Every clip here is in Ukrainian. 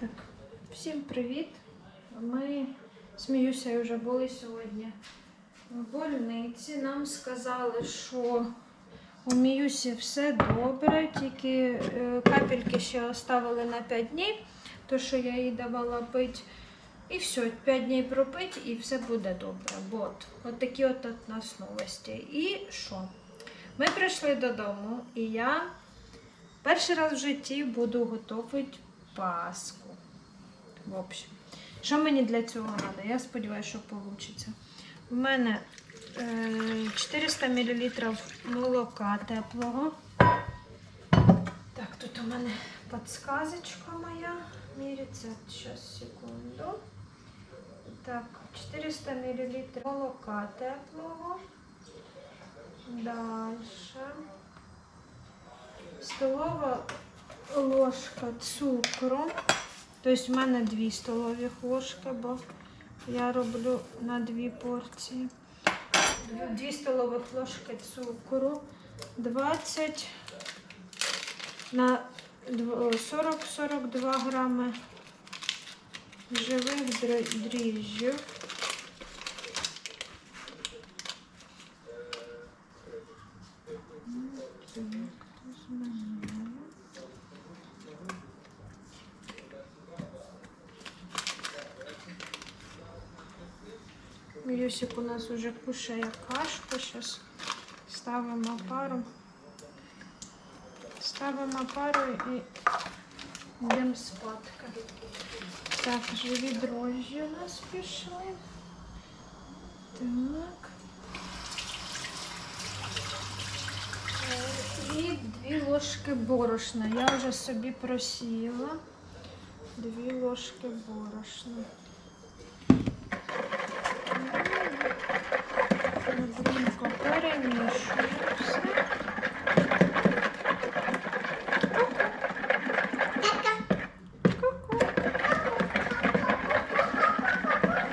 Так, всім привіт. Ми сміюся і вже були сьогодні в больниці. Нам сказали, що у Міюсі все добре, тільки е, капельки ще оставили на 5 днів, то що я їй давала пити. І все, 5 днів пропить і все буде добре. От, от такі от у нас новості. І що? Ми прийшли додому, і я перший раз в житті буду готувати паску. В общем, що мені для цього треба? Я сподіваюся, що вийде. У мене е, 400 мл молока теплого. Так, тут у мене подсказочка моя. Рецепт. Зараз, секунду. Так, 400 мл молока теплого. Дальше. Столова ложка цукру. Тобто в мене 2 столові ложки, бо я роблю на дві порції. 2 столових ложки цукру, 20 на 40-42 грами живих дріжджів. Так, змінюємо. Юсик у нас уже кушає кашку. Сейчас ставимо пару. Ставимо пару і йдемо спадки. Так, живі дрожжі у нас пішли. Так. І дві ложки борошна. Я вже собі просіяла. Дві ложки борошна. Добренько перемішую все. Ку-ку.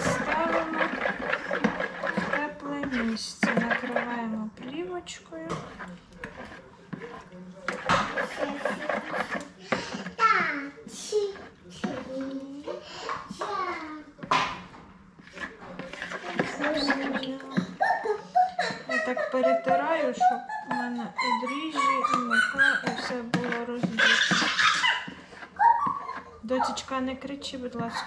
Ставимо в тепле місце. Накриваємо плівочкою. Я так перетираю, щоб у мене і дріжджі, і мука, і все було розбито. Дочечка, не кричи, будь ласка.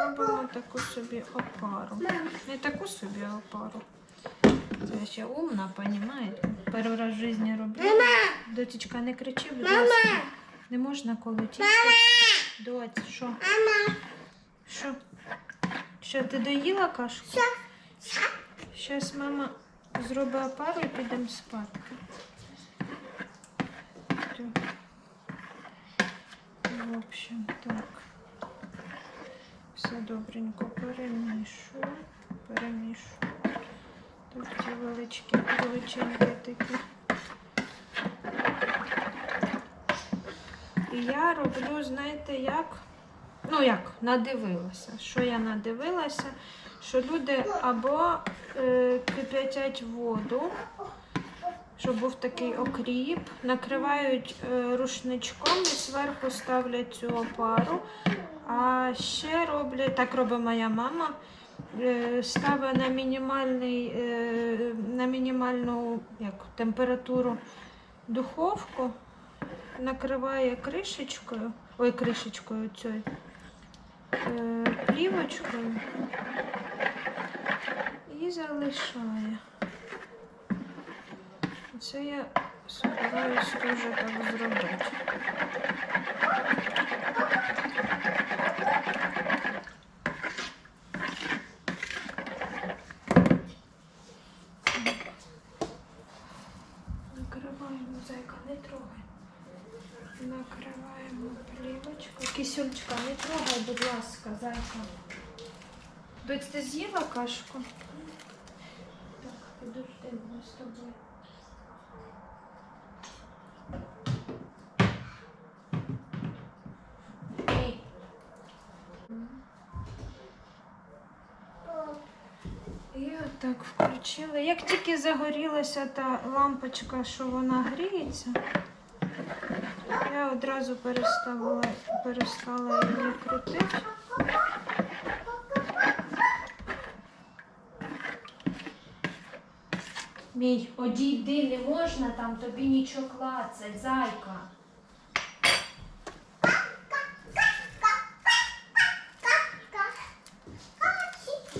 Робимо таку собі опару. Не таку собі, а опару. Це ще умна, розумієте? Перший раз в житті роблю. Дочечка, не кричи, будь ласка. Не можна коли тісто. Доць, що? Що? Що, ти доїла кашку? Зараз мама зробить опару і підемо спати. В общем, так. Все добренько перемішую. Перемішую. Тут ті величкі, величенькі такі. І я роблю, знаєте, як? Ну як, надивилася. Що я надивилася? Що люди або е, кип'ятять воду, щоб був такий окріп, накривають е, рушничком і зверху ставлять цю опару. А ще роблять, так робить моя мама, е, ставить на, мінімальний, е, на мінімальну як, температуру духовку накриває кришечкою, ой, кришечкою цією е, плівочкою і залишає. Це я сподіваюся дуже так зробити. Накриваємо зайка, не трогай. Накриваємо плівочку. Кисюльчка, не трогай, будь ласка, зайка. Доць, ти з'їла кашку? Так, підожди, ми з тобою. І отак. Так, включили. Як тільки загорілася та лампочка, що вона гріється, я одразу переставила, перестала її крутити. Мій, одійди, не можна там тобі нічого клацать, зайка.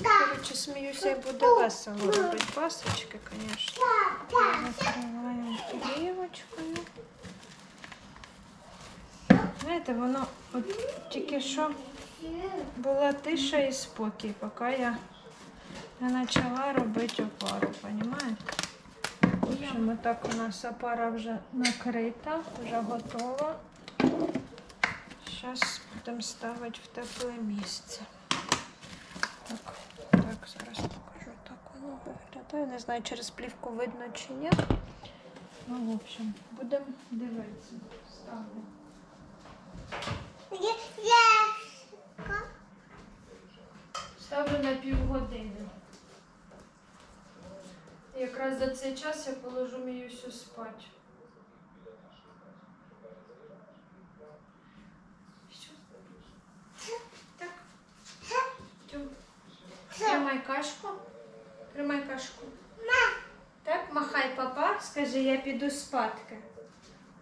Короче, сміюся, і буде весело робити пасочки, звісно. Закриваємо плівочкою. Знаєте, воно от тільки що була тиша і спокій, поки я не почала робити опару, розумієте? В общем, так у нас опара вже накрита, вже готова. Зараз будемо ставити в тепле місце. Так, так, зараз покажу. Так воно виглядає. Не знаю, через плівку видно чи ні. Ну, в общем, будемо дивитися. Ставлю. Ставлю на півгодини. Якраз за цей час я положу Міюсю спати. Що? Так. Тьом. Тримай кашку. Тримай кашку. Так, махай папа, скажи, я піду спадки.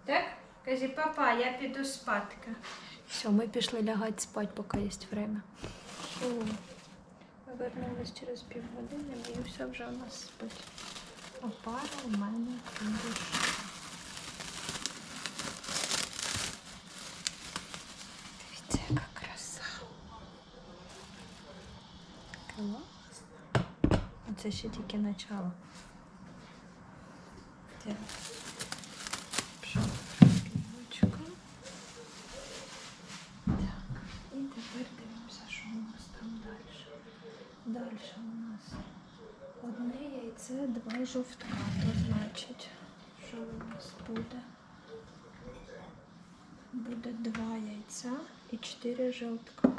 Так? Кажи, папа, я піду спадки. Все, ми пішли лягати спати, поки є время. Фу. Вернулись через півгодини, і все вже у нас спить. Опара у мене дуже. Дивіться, яка краса. Клас. Оце ще тільки начало. Так. Пішов плівочка. Так. І тепер дивимося, що у нас там далі. Далі у нас одне яйце, два жовтка. То значить, що у нас буде? Буде два яйця і чотири жовтка.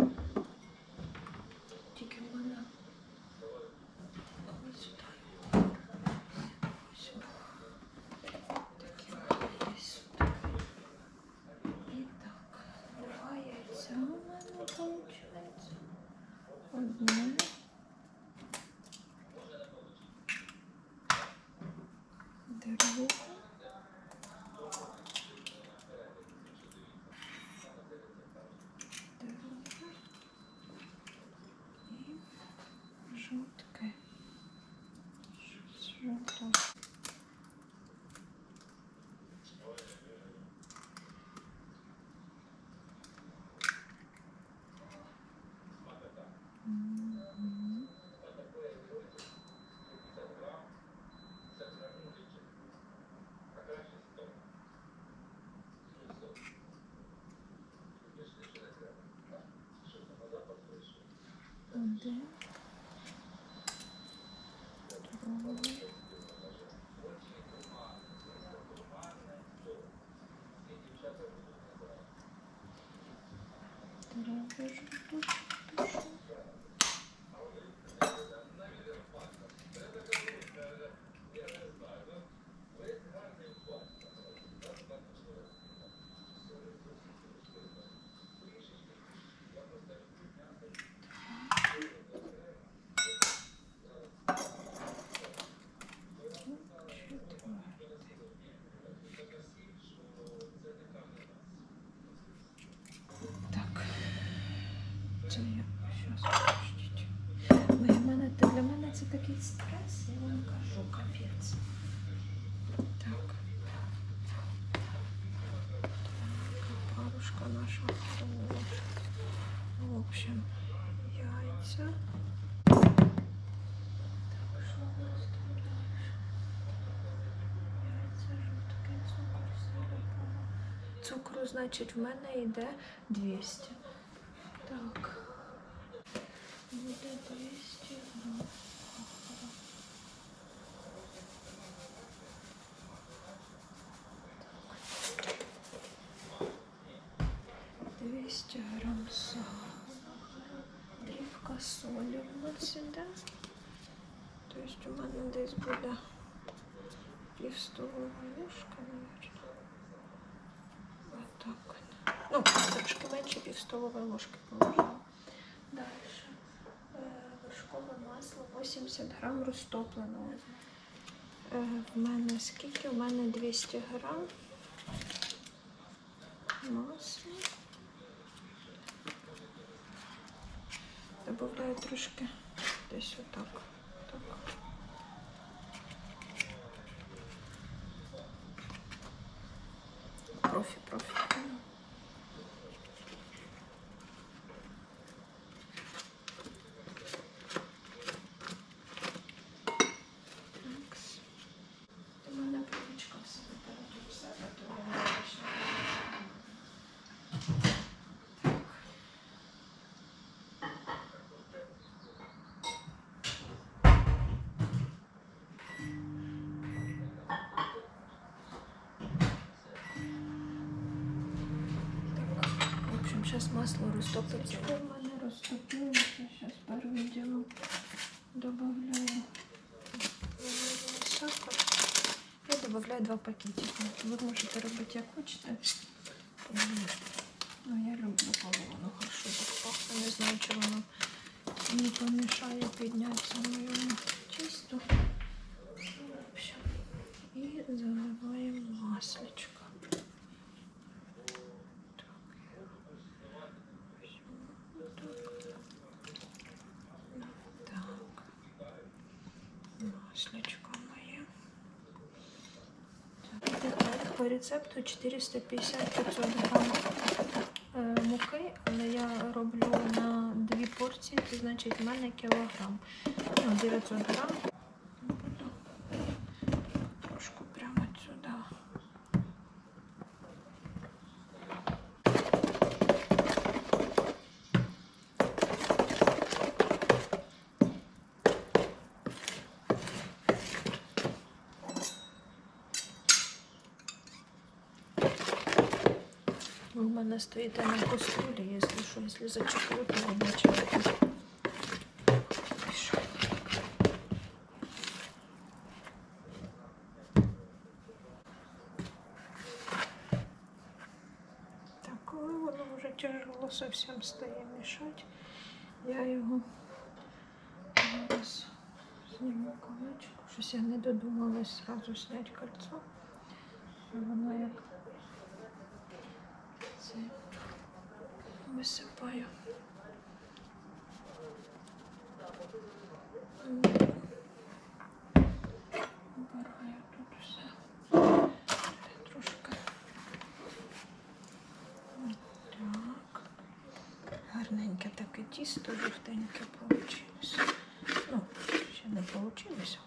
again. Общем, яйця. Так, що у? Яйця, жовтки, цукор, сироп. Цукру, значить, в мене йде 200. Так. Буде 200 грам. сахара. Так. 200 грам сахара. Дрібка солі у нас іде. Тобто у мене десь буде пів столової ложки, мабуть. Отак. Ну, трошки менше пів столової ложки положила. Далі. Е, Вершкове масло 80 грам розтопленого. Е, В мене скільки? У мене 200 грам трошки десь отак. Так. Профі, профі. Такс. У мене привичка все вибирати в себе, то я не точно. Так. Так, в общем, сейчас масло растопится. У мене розтопилося, сейчас пару відео добавляю э, сахар. Я добавляю два пакетика. Ви можете робити як хочете. Ну, я люблю коли воно хорошо так пахне. Не знаю, чи воно не помішає піднятися моєму тісту. Ну, в общем, І заливаємо маслечко. Так. Так. Маслечко моє. Так, рецепту 450-500 грам е, муки, але я роблю на дві порції, це значить в мене кілограм. Ну, 900 грам. Буду трошку прямо сюди. Ви в мене стоїте на кастрюлі, якщо що, якщо зачеплю, то вибачайте. Пішов. Так, коли воно вже тяжело зовсім стає мішати, я його зараз зніму колечко. Щось я не додумалась зразу зняти кольцо. Воно як це висипаю. М. Обираю тут все. Трошки. Так. Гарненьке таке тісто, жовтеньке вийшло. Ну, ще не вийшло, звісно.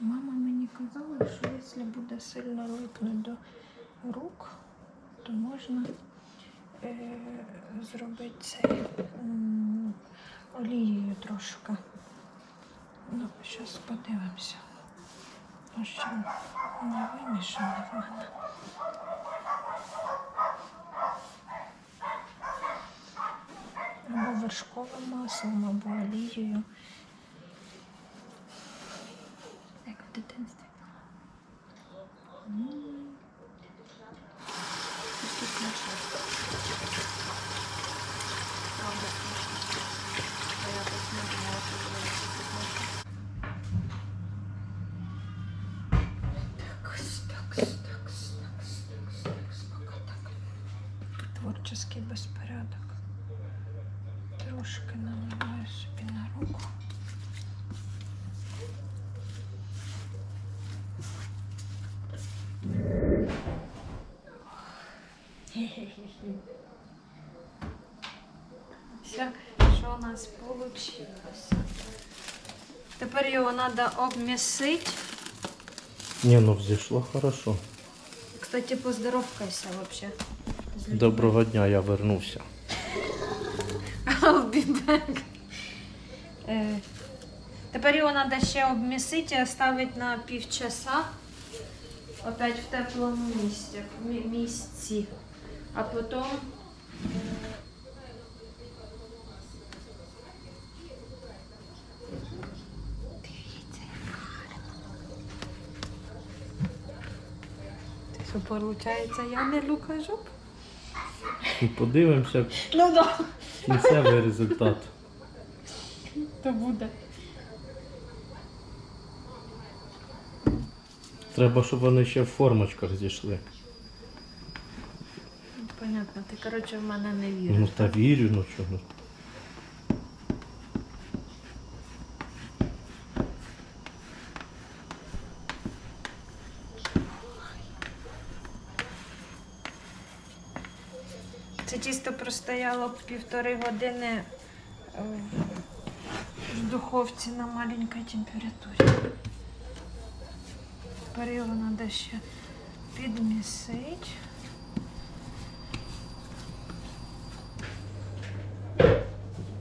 Мама мені казала, що якщо буде сильно липнути до рук, то можна е, зробити це олією трошки. Ну, зараз подивимося. Ну, що не вимішане в. Або вершковим маслом, або олією. Як в дитинстві. Творчий безпорядок. Трошки наливаю собі на руку. Все, що у нас вийшло? Тепер його треба обмісити. Не, ну взійшло хорошо. Кстати, поздоровкайся вообще. Доброго дня, я вернувся. I'll be back. Е, тепер його треба ще обмісити, ставити на півчаса. Опять в теплому місці. місці. А потім. Е, дивіться, як гарно. Що виходить, я не люкажу? І подивимося Ну да. кінцевий результат. То буде. Треба, щоб вони ще в формочках зійшли. Понятно, ти, коротше, в мене не Ну та вірю, ну чого. Це тісто простояло півтори години е, в духовці на маленькій температурі. Тепер його треба ще підмісити.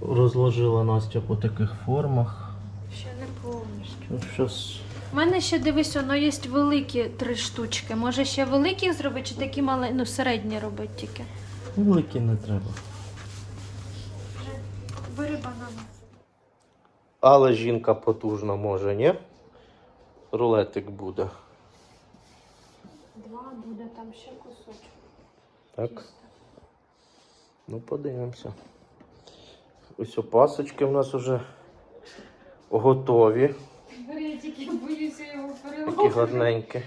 Розложила Настя по таких формах. Ще не повністю. Ну, щас У мене ще дивись, воно є великі три штучки. Може ще великі зробити, чи такі мали, ну середні робити тільки. Великі не треба. Бери банан. Але жінка потужна може, ні? Рулетик буде. Два буде там ще кусочок. Так? Чисто. Ну, подивимося. Ось опасочки в нас вже готові. Бери, я тільки боюся його Такі гарненькі.